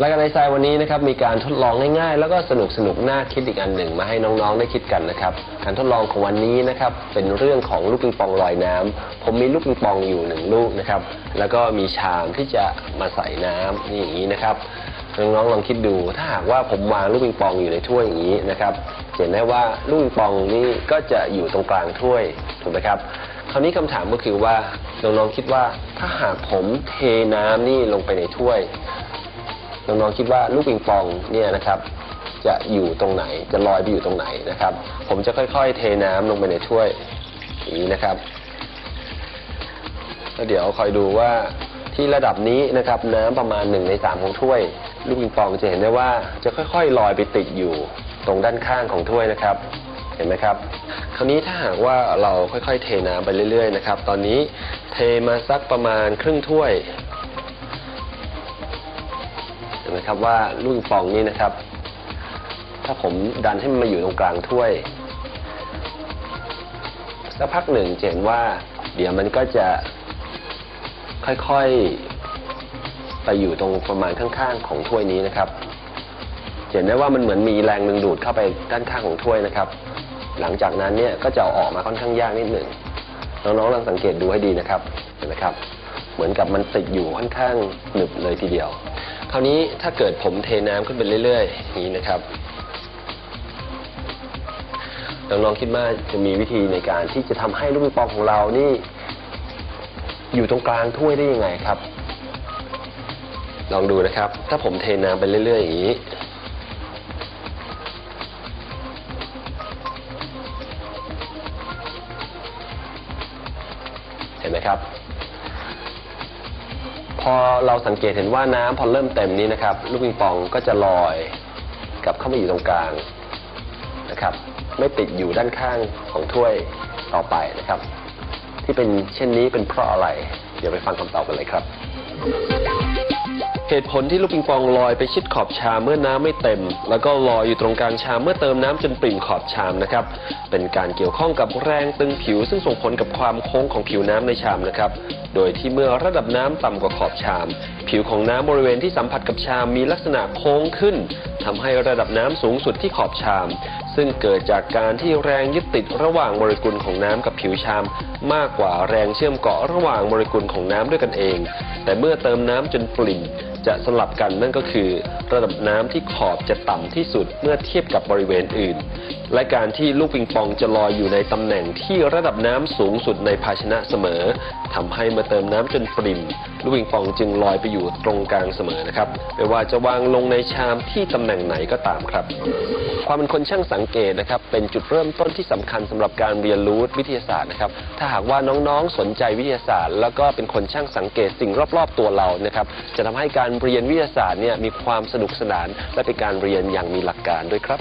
รายการในทรายวันนี้นะครับมีการทดลองง่ายๆ แล้วก็สนุกสนุกน่าคิดอีกอันหนึ่งมาให้น้องๆได้คิดกันนะครับการทดลองของวันนี้นะครับเป็นเรื่องของลูกปิงปองลอยน้ำผมมีลูกปิงปองอยู่หนึ่งลูกนะครับแล้วก็มีชามที่จะมาใส่น้ำนี่อย่างนี้นะครับน้องๆลองคิดดูถ้าหากว่าผมวางลูกปิงปองอยู่ในถ้วยอย่างนี้นะครับจะเห็นได้ว่าลูกปิงปองนี่ก็จะอยู่ตรงกลางถ้วยถูกไหมครับคราวนี้คำถามก็คือว่าน้องๆคิดว่าถ้าหากผมเทน้ำนี่ลงไปในถ้วย น้องๆคิดว่าลูกปิงปองเนี่ยนะครับจะอยู่ตรงไหนจะลอยไปอยู่ตรงไหนนะครับ ผมจะค่อยๆ เทน้ำลงไปในถ้วยอย่างนี้นะครับแล้วเดี๋ยวคอยดูว่าที่ระดับนี้นะครับน้ำประมาณหนึ่งในสามของถ้วย ลูกปิงปองจะเห็นได้ว่าจะค่อยๆลอยไปติดอยู่ตรงด้านข้างของถ้วยนะครับ เห็นไหมครับ คราวนี้ถ้าหากว่าเราค่อยๆ เทน้ำไปเรื่อยๆนะครับ ตอนนี้เทมาสักประมาณครึ่งถ้วย ห็นไหมครับว่าลูกปิงปองนี่นะครับ ถ้าผมดันให้มันมาอยู่ตรงกลางถ้วยสักพักหนึ่งเห็นว่า เดี๋ยวมันก็จะค่อยๆไปอยู่ตรงประมาณข้างๆของถ้วยนี้นะครับเห็นได้ว่ามันเหมือนมีแรงดึงดูดเข้าไปด้านข้างของถ้วยนะครับ หลังจากนั้นเนี่ยก็จะเอาออกมาค่อนข้างยากนิดหนึ่งน้องๆลองสังเกตดูให้ดีนะครับเห็นไหมครับ เหมือนกับมันติดอยู่ค่อนข้างหนึบเลยทีเดียว คราวนี้ถ้าเกิดผมเทน้ำขึ้นไปเรื่อยๆอย่างนี้นะครับน้องๆคิดว่าจะมีวิธีในการที่จะทำให้ลูกปิงปองของเรานี่ อยู่ตรงกลางถ้วยได้ยังไงครับ ลองดูนะครับ ถ้าผมเทน้ำไปเรื่อยๆอย่างนี้ เห็นไหมครับ อเราสังเกตเห็นว่าน้ำพอเริ่มเต็มนี้นะครับลูกปิงปองก็จะลอยกลับเข้ามาอยู่ตรงกลางนะครับ ไม่ติดอยู่ด้านข้างของถ้วยต่อไปนะครับ ที่เป็นเช่นนี้เป็นเพราะอะไร เดี๋ยวไปฟังคำตอบกันเลยครับ เหตุผลที่ลูกปิงปองลอยไปชิดขอบชามเมื่อน้ำไม่เต็ม แล้วก็ลอยอยู่ตรงกลางชามเมื่อเติมน้ำจนปริ่มขอบชามนะครับ เป็นการเกี่ยวข้องกับแรงตึงผิว ซึ่งส่งผลกับความโค้งของผิวน้ำในชามนะครับ โดยที่เมื่อระดับน้ำต่ำกว่าขอบชาม ผิวของน้ำบริเวณที่สัมผัสกับชามมีลักษณะโค้งขึ้นทำให้ระดับน้ำสูงสุดที่ขอบชาม ซึ่งเกิดจากการที่แรงยึดติดระหว่างโมเลกุลของน้ำกับผิวชาม มากกว่าแรงเชื่อมเกาะระหว่างโมเลกุลของน้ำด้วยกันเอง แต่เมื่อเติมน้ำจนปริ่มจะสลับกันนั่นก็คือ ระดับน้ำที่ขอบจะต่ำที่สุดเมื่อเทียบกับบริเวณอื่น และการที่ลูกปิงปองจะลอยอยู่ในตำแหน่งที่ระดับน้ำสูงสุดในภาชนะเสมอทำให้เมื่อเติมน้ำจนปริ่มลูกปิงปองจึงลอยไปอยู่ตรงกลางเสมอนะครับไม่ว่าจะวางลงในชามที่ตำแหน่งไหนก็ตามครับ ความเป็นคนช่างสังเกตนะครับเป็นจุดเริ่มต้นที่สำคัญสำหรับการเรียนรู้วิทยาศาสตร์นะครับถ้าหากว่าน้องๆสนใจวิทยาศาสตร์ แล้วก็เป็นคนช่างสังเกตสิ่งรอบๆตัวเรานะครับจะทำให้การเรียนวิทยาศาสตร์เนี่ยมีความสนุกสนาน และเป็นการเรียนอย่างมีหลักการด้วยครับ